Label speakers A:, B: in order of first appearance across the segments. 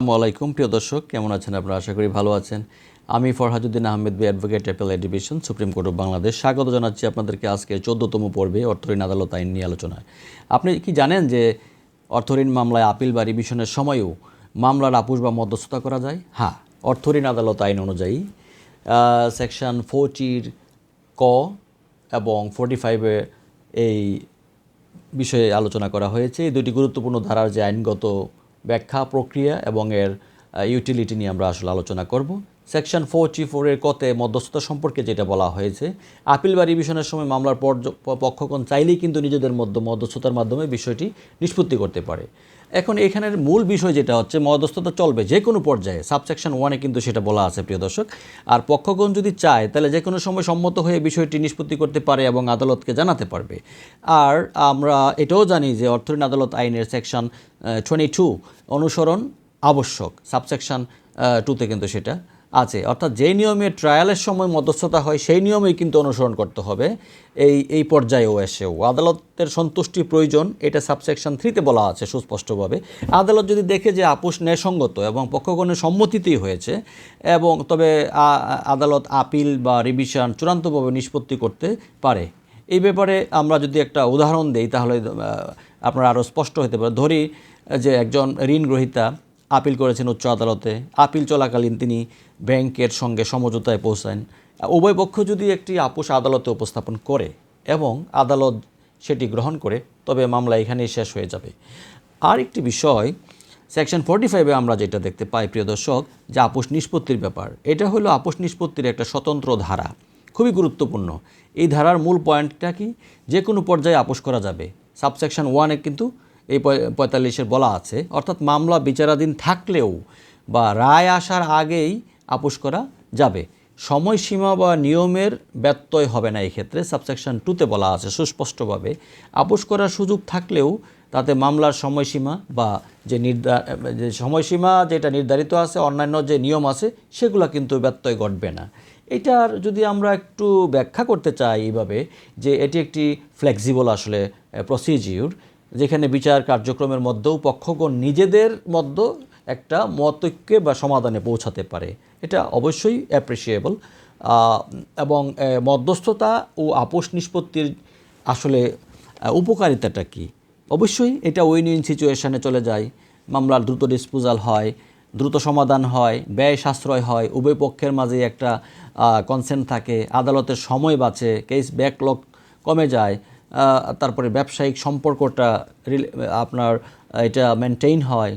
A: আলাইকুম, প্রিয় দর্শক। কেমন আছেন আপনারা? আশা করি ভালো আছেন। আমি Farhajuddin Ahmed, B advocate Appellate Division Supreme Court of Bangladesh. স্বাগত জানাচ্ছি আপনাদেরকে আজকে চোদ্দতম পর্বে অর্থঋণ, আদালত আইন নিয়ে আলোচনায়। আপনি কি জানেন যে অর্থঋণ মামলায় আপিল বা রিভিশনের সময়ও মামলার আপুস বা মধ্যস্থতা করা যায়? হ্যাঁ অর্থঋণ আদালত আইন অনুযায়ী সেকশন ফোরটির ক এবং ফোরটি ফাইভে এই বিষয়ে আলোচনা করা হয়েছে। এই দুটি গুরুত্বপূর্ণ ধারার যে আইনগত ব্যাখ্যা, প্রক্রিয়া এবং এর ইউটিলিটি নিয়ে আমরা আসলে আলোচনা করব। সেকশন ফোরটি ফোরের কতে মধ্যস্থতা সম্পর্কে যেটা বলা হয়েছে আপিল বা রিভিশনের সময় মামলার পর্য- পক্ষগণ চাইলেই কিন্তু নিজেদের মধ্যে, মধ্যস্থতার মাধ্যমে বিষয়টি নিষ্পত্তি করতে পারে। এখন এখানের মূল বিষয় যেটা হচ্ছে মধ্যস্থতা চলবে যে কোনো পর্যায়ে সাবসেকশন ওয়ানে কিন্তু সেটা বলা আছে, প্রিয় দর্শক। আর পক্ষগণ যদি চায়, তাহলে যে কোনো সময় সম্মত হয়ে বিষয়টি নিষ্পত্তি করতে পারে এবং আদালতকে জানাতে পারবে। আর আমরা এটাও জানি যে অর্থঋণ আদালত আইনের সেকশন টোয়েন্টি টু অনুসরণ আবশ্যক সাবসেকশন টুতে কিন্তু সেটা আছে। অর্থাৎ যেই নিয়মে ট্রায়ালের সময় মধ্যস্থতা হয়, সেই নিয়মেই কিন্তু অনুসরণ করতে হবে। এই এই পর্যায়েও এসেও। আদালতের সন্তুষ্টি প্রয়োজন, এটা সাবসেকশন থ্রিতে বলা আছে সুস্পষ্টভাবে। আদালত যদি দেখে যে আপোষ ন্যায়সঙ্গত এবং পক্ষগণের সম্মতিতেই হয়েছে এবং তবে আদালত আপিল বা রিভিশন চূড়ান্তভাবে নিষ্পত্তি করতে পারে। এই ব্যাপারে আমরা যদি একটা উদাহরণ দেই, তাহলে আপনারা আরও স্পষ্ট হতে পারে। ধরি যে একজন ঋণ গ্রহীতা আপিল করেছেন উচ্চ আদালতে। আপিল চলাকালীন তিনি ব্যাংকের সঙ্গে সমঝোতায় পৌঁছান। উভয় পক্ষ যদি একটি আপোষ আদালতে উপস্থাপন করে এবং আদালত সেটি গ্রহণ করে, তবে মামলা এখানেই শেষ হয়ে যাবে। আর একটি বিষয় সেকশন ফোর্টি ফাইভে আমরা যেটা দেখতে পাই, প্রিয় দর্শক, যে আপোষ নিষ্পত্তির ব্যাপার। এটা হলো আপোষ নিষ্পত্তির একটা স্বতন্ত্র ধারা। খুবই গুরুত্বপূর্ণ। এই ধারার মূল পয়েন্টটা কি? যে কোনো পর্যায়ে আপোষ করা যাবে। সাবসেকশন ওয়ানে কিন্তু এই পঁয়- পঁয়তাল্লিশের বলা আছে। অর্থাৎ মামলা বিচারাধীন থাকলেও বা রায় আসার আগেই আপোষ করা যাবে। সময়সীমা বা নিয়মের ব্যত্যয় হবে না এই ক্ষেত্রে সাবসেকশন টুতে বলা আছে সুস্পষ্টভাবে। আপোষ করার সুযোগ থাকলেও তাতে মামলার সময়সীমা বা যে নির্ধার যে সময়সীমা যেটা নির্ধারিত আছে, অন্যান্য যে নিয়ম আছে, সেগুলো কিন্তু ব্যত্যয় ঘটবে না। এটার যদি আমরা একটু ব্যাখ্যা করতে চাই এইভাবে যে এটি একটি ফ্লেক্সিবল আসলে প্রসিজিউর যেখানে বিচার কার্যক্রমের মধ্যেও পক্ষগণ নিজেদের মধ্যে একটা মতৈক্যে বা সমাধানে পৌঁছাতে পারে। এটা অবশ্যই অ্যাপ্রিসিয়েবল এবং মধ্যস্থতা ও আপোষ নিষ্পত্তির আসলে উপকারিতাটা কি? অবশ্যই এটা উইন উইন সিচুয়েশানে চলে যায়। মামলার দ্রুত ডিসপোজাল হয়, দ্রুত সমাধান হয়, ব্যয় সাশ্রয় হয়, উভয় পক্ষের মাঝে একটা কনসেন্ট থাকে, আদালতের সময় বাঁচে কেস ব্যাকলগ কমে যায় তারপরে ব্যবসায়িক সম্পর্কটা আপনার এটা মেনটেইন হয়।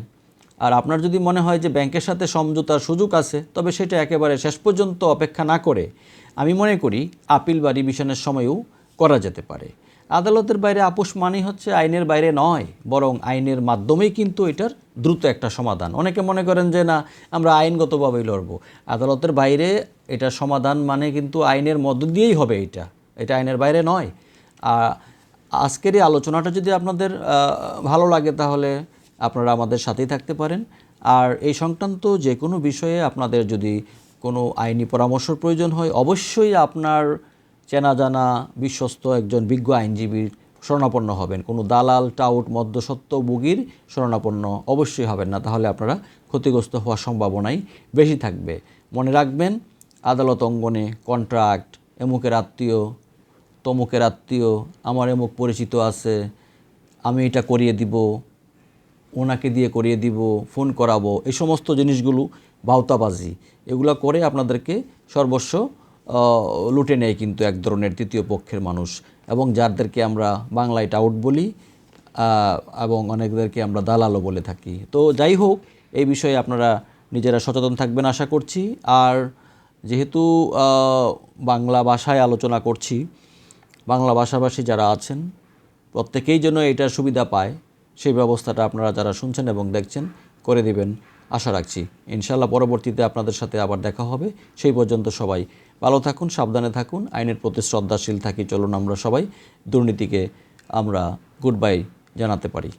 A: আর আপনার যদি মনে হয় যে ব্যাংকের সাথে সমঝোতার সুযোগ আছে, তবে সেটা একেবারে শেষ পর্যন্ত অপেক্ষা না করে, আমি মনে করি আপিল বা রিভিশনের সময়ও করা যেতে পারে। আদালতের বাইরে আপোষ মানেই হচ্ছে আইনের বাইরে নয়, বরং আইনের মাধ্যমেই কিন্তু এটার দ্রুত একটা সমাধান। অনেকে মনে করেন যে না, আমরা আইনগতভাবেই লড়বো। আদালতের বাইরে এটা সমাধান মানে কিন্তু আইনের মধ্য দিয়েই হবে এটা। এটা আইনের বাইরে নয়। আজকের এই আলোচনাটা যদি আপনাদের ভালো লাগে তাহলে আপনারা আমাদের সাথেই থাকতে পারেন। আর এই সংক্রান্ত যে কোনো বিষয়ে আপনাদের যদি কোনো আইনি পরামর্শের প্রয়োজন হয়, অবশ্যই আপনার চেনা জানা বিশ্বস্ত একজন বিজ্ঞ আইনজীবীর শরণাপন্ন হবেন। কোনো দালাল, টাউট, মধ্যসত্ত্ব, বুগির শরণাপন্ন অবশ্যই হবেন না। তাহলে আপনারা ক্ষতিগ্রস্ত হওয়ার সম্ভাবনাই বেশি থাকবে। মনে রাখবেন, আদালত অঙ্গনে কন্ট্রাক্ট এমুকের আত্মীয় তমুকের আত্মীয় আমার এমুক পরিচিত আছে, আমি এটা করিয়ে দিব, ওনাকে দিয়ে করিয়ে দিব, ফোন করাবো, এই সমস্ত জিনিসগুলো বাউতাবাজি এগুলো করে আপনাদেরকে সর্বস্ব লুটে নেয় কিন্তু এক ধরনের তৃতীয় পক্ষের মানুষ। এবং যাদেরকে আমরা বাংলায় টাউট বলি এবং অনেকদেরকে আমরা দালালও বলে থাকি। তো যাই হোক, এই বিষয়ে আপনারা নিজেরা সচেতন থাকবেন আশা করছি। আর যেহেতু বাংলা ভাষায় আলোচনা করছি বাংলা ভাষাভাষী যারা আছেন, প্রত্যেকেই যেন এটার সুবিধা পায়, সেই ব্যবস্থাটা আপনারা যারা শুনছেন এবং দেখছেন, করে দিবেন। আশা রাখছি ইনশাল্লাহ পরবর্তীতে আপনাদের সাথে আবার দেখা হবে। সেই পর্যন্ত সবাই ভালো থাকুন, সাবধানে থাকুন, আইনের প্রতি শ্রদ্ধাশীল থাকি চলুন আমরা সবাই। দুর্নীতিকে আমরা গুড বাই জানাতে পারি।